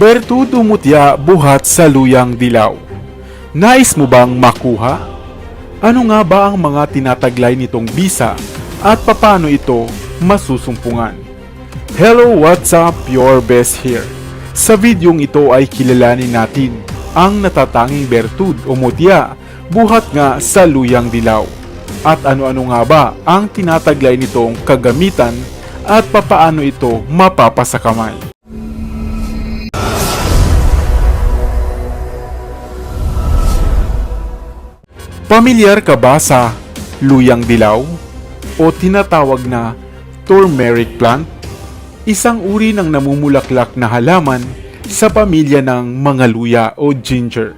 Bertudo Mutya buhat sa luyang dilaw. Nais mo bang makuha? Ano nga ba ang mga tinataglay nitong bisa at papaano ito masusumpungan? Hello, what's up? Your best here. Sa videong ito ay kilalanin natin ang natatanging bertud o mutya buhat nga sa luyang dilaw. At ano-ano nga ba ang tinataglay nitong kagamitan at papaano ito mapapasakamay? Pamilyar ka ba sa luyang dilaw o tinatawag na turmeric plant? Isang uri ng namumulaklak na halaman sa pamilya ng mga luya o ginger.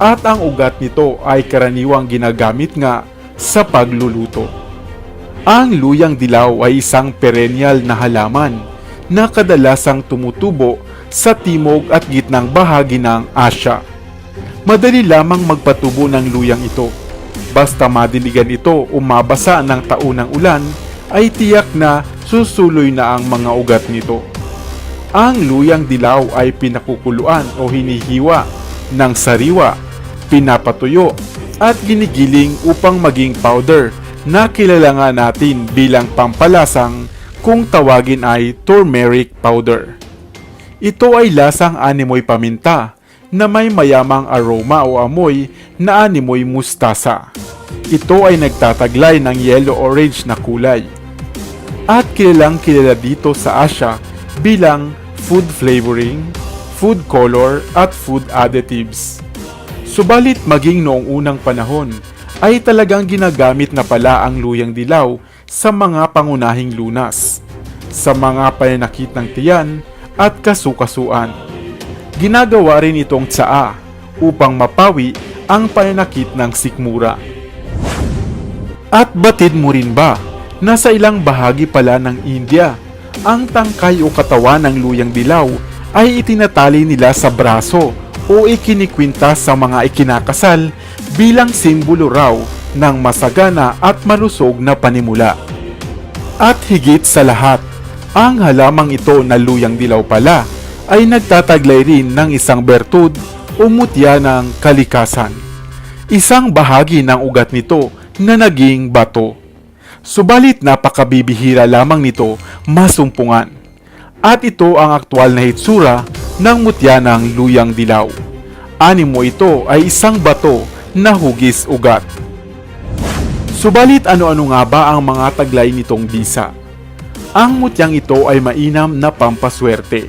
At ang ugat nito ay karaniwang ginagamit nga sa pagluluto. Ang luyang dilaw ay isang perennial na halaman na kadalasang tumutubo sa timog at gitnang bahagi ng Asya. Madali lamang magpatubo ng luyang ito. Basta madiligan ito o mabasa ng taunang ulan, ay tiyak na susuloy na ang mga ugat nito. Ang luyang dilaw ay pinakukuluan o hinihiwa ng sariwa, pinapatuyo at ginigiling upang maging powder na kilala nga natin bilang pampalasang kung tawagin ay turmeric powder. Ito ay lasang animoy paminta na may mayamang aroma o amoy na animoy mustasa. Ito ay nagtataglay ng yellow-orange na kulay. At kilalang kilala dito sa Asia bilang food flavoring, food color at food additives. Subalit maging noong unang panahon ay talagang ginagamit na pala ang luyang dilaw sa mga pangunahing lunas, sa mga pananakit ng tiyan at kasukasuan. Ginagawa rin itong tsaa upang mapawi ang pananakit ng sikmura. At batid mo rin ba na sa ilang bahagi pala ng India, ang tangkay o katawan ng luyang dilaw ay itinatali nila sa braso o ikinikwinta sa mga ikinakasal bilang simbolo raw ng masagana at malusog na panimula. At higit sa lahat, ang halamang ito na luyang dilaw pala ay nagtataglay rin ng isang bertud o mutya ng kalikasan. Isang bahagi ng ugat nito na naging bato. Subalit napakabibihira lamang nito masumpungan. At ito ang aktwal na hitsura ng mutya ng luyang dilaw. Animo ito ay isang bato na hugis ugat. Subalit ano-ano nga ba ang mga taglay nitong bisa? Ang mutyang ito ay mainam na pampaswerte,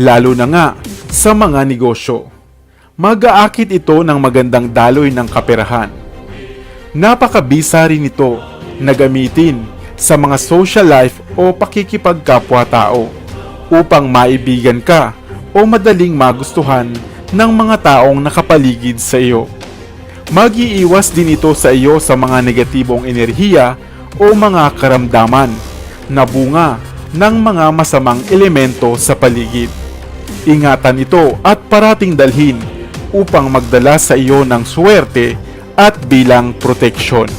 lalo na nga sa mga negosyo. Mag-aakit ito ng magandang daloy ng kaperahan. Napakabisa rin ito na gamitin sa mga social life o pakikipagkapwa-tao upang maibigan ka o madaling magustuhan ng mga taong nakapaligid sa iyo. Mag-iiwas din ito sa iyo sa mga negatibong enerhiya o mga karamdaman na bunga ng mga masamang elemento sa paligid. Ingatan ito at parating dalhin upang magdala sa iyo ng swerte at bilang proteksyon.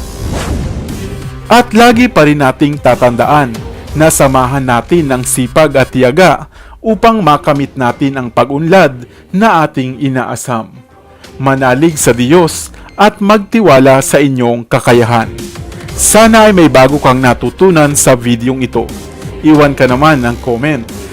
At lagi pa rin nating tatandaan na samahan natin ng sipag at tiyaga upang makamit natin ang pag-unlad na ating inaasam. Manalig sa Diyos at magtiwala sa inyong kakayahan. Sana ay may bago kang natutunan sa videong ito. Iwan ka naman ng comment